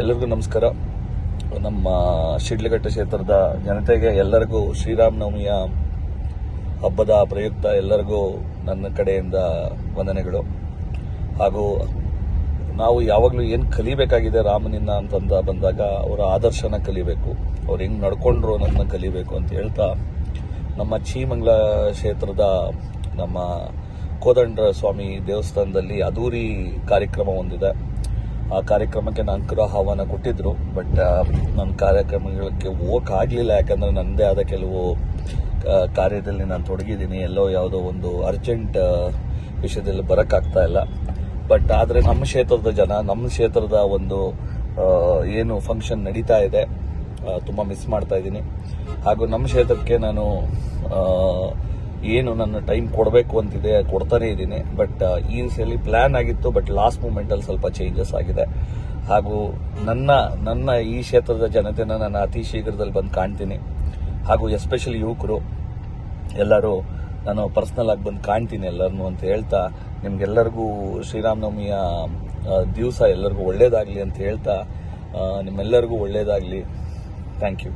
ಎಲ್ಲರಿಗೂ ನಮಸ್ಕಾರ. ನಮ್ಮ ಶಿಡ್ಲಘಟ್ಟ ಕ್ಷೇತ್ರದ ಜನತೆಗೆ ಎಲ್ಲರಿಗೂ ಶ್ರೀರಾಮನವಮಿಯ ಹಬ್ಬದ ಪ್ರಯುಕ್ತ ಎಲ್ಲರಿಗೂ ನನ್ನ ಕಡೆಯಿಂದ ವಂದನೆಗಳು. ಹಾಗೂ ನಾವು ಯಾವಾಗಲೂ ಏನು ಕಲಿಬೇಕಾಗಿದೆ ರಾಮನಿಂದ ಅಂತಂದ ಬಂದಾಗ ಅವರ ಆದರ್ಶನ ಕಲಿಬೇಕು. ಅವ್ರು ಹೆಂಗೆ ನಡ್ಕೊಂಡ್ರು ಅನ್ನೋದನ್ನ ಕಲಿಬೇಕು ಅಂತ ಹೇಳ್ತಾ ನಮ್ಮ ಚೀಮಂಗ್ಲ ಕ್ಷೇತ್ರದ ನಮ್ಮ ಕೋದಂಡ್ರ ಸ್ವಾಮಿ ದೇವಸ್ಥಾನದಲ್ಲಿ ಅದೂರಿ ಕಾರ್ಯಕ್ರಮ ಹೊಂದಿದೆ ಆ ಕಾರ್ಯಕ್ರಮಕ್ಕೆ ನಾನು ಕೂಡ ಆಹ್ವಾನ ಕೊಟ್ಟಿದ್ರು ಬಟ್ ನನ್ನ ಕಾರ್ಯಕ್ರಮಗಳಿಗೆ ಹೋಗಕ್ಕೆ ಯಾಕಂದರೆ ನನ್ನದೇ ಆದ ಕೆಲವು ಕಾರ್ಯದಲ್ಲಿ ನಾನು ತೊಡಗಿದ್ದೀನಿ. ಎಲ್ಲೋ ಯಾವುದೋ ಒಂದು ಅರ್ಜೆಂಟ್ ವಿಷಯದಲ್ಲಿ ಬರೋಕ್ಕಾಗ್ತಾ ಇಲ್ಲ. ಬಟ್ ಆದರೆ ನಮ್ಮ ಕ್ಷೇತ್ರದ ಜನ, ನಮ್ಮ ಕ್ಷೇತ್ರದ ಒಂದು ಏನು ಫಂಕ್ಷನ್ ನಡೀತಾ ಇದೆ ತುಂಬ ಮಿಸ್ ಮಾಡ್ತಾ ಇದ್ದೀನಿ. ಹಾಗೂ ನಮ್ಮ ಕ್ಷೇತ್ರಕ್ಕೆ ನಾನು ಏನು ನನ್ನ ಟೈಮ್ ಕೊಡಬೇಕು ಅಂತಿದೆ, ಕೊಡ್ತಾನೆ ಇದ್ದೀನಿ. ಬಟ್ ಈ ಸಲ ಪ್ಲಾನ್ ಆಗಿತ್ತು ಬಟ್ ಲಾಸ್ಟ್ ಮೂಮೆಂಟಲ್ಲಿ ಸ್ವಲ್ಪ ಚೇಂಜಸ್ ಆಗಿದೆ. ಹಾಗೂ ನನ್ನ ನನ್ನ ಈ ಕ್ಷೇತ್ರದ ಜನತೆನ ನಾನು ಅತಿ ಶೀಘ್ರದಲ್ಲಿ ಬಂದು ಕಾಣ್ತೀನಿ. ಹಾಗೂ ಎಸ್ಪೆಷಲಿ ಯುವಕರು, ಎಲ್ಲರೂ ನಾನು ಪರ್ಸ್ನಲ್ ಆಗಿ ಬಂದು ಕಾಣ್ತೀನಿ ಎಲ್ಲರನ್ನು ಅಂತ ಹೇಳ್ತಾ, ನಿಮ್ಗೆಲ್ಲರಿಗೂ ಶ್ರೀರಾಮನವಮಿಯ ದಿವಸ ಎಲ್ಲರಿಗೂ ಒಳ್ಳೇದಾಗಲಿ ಅಂತ ಹೇಳ್ತಾ ನಿಮ್ಮೆಲ್ಲರಿಗೂ ಒಳ್ಳೇದಾಗಲಿ. Thank you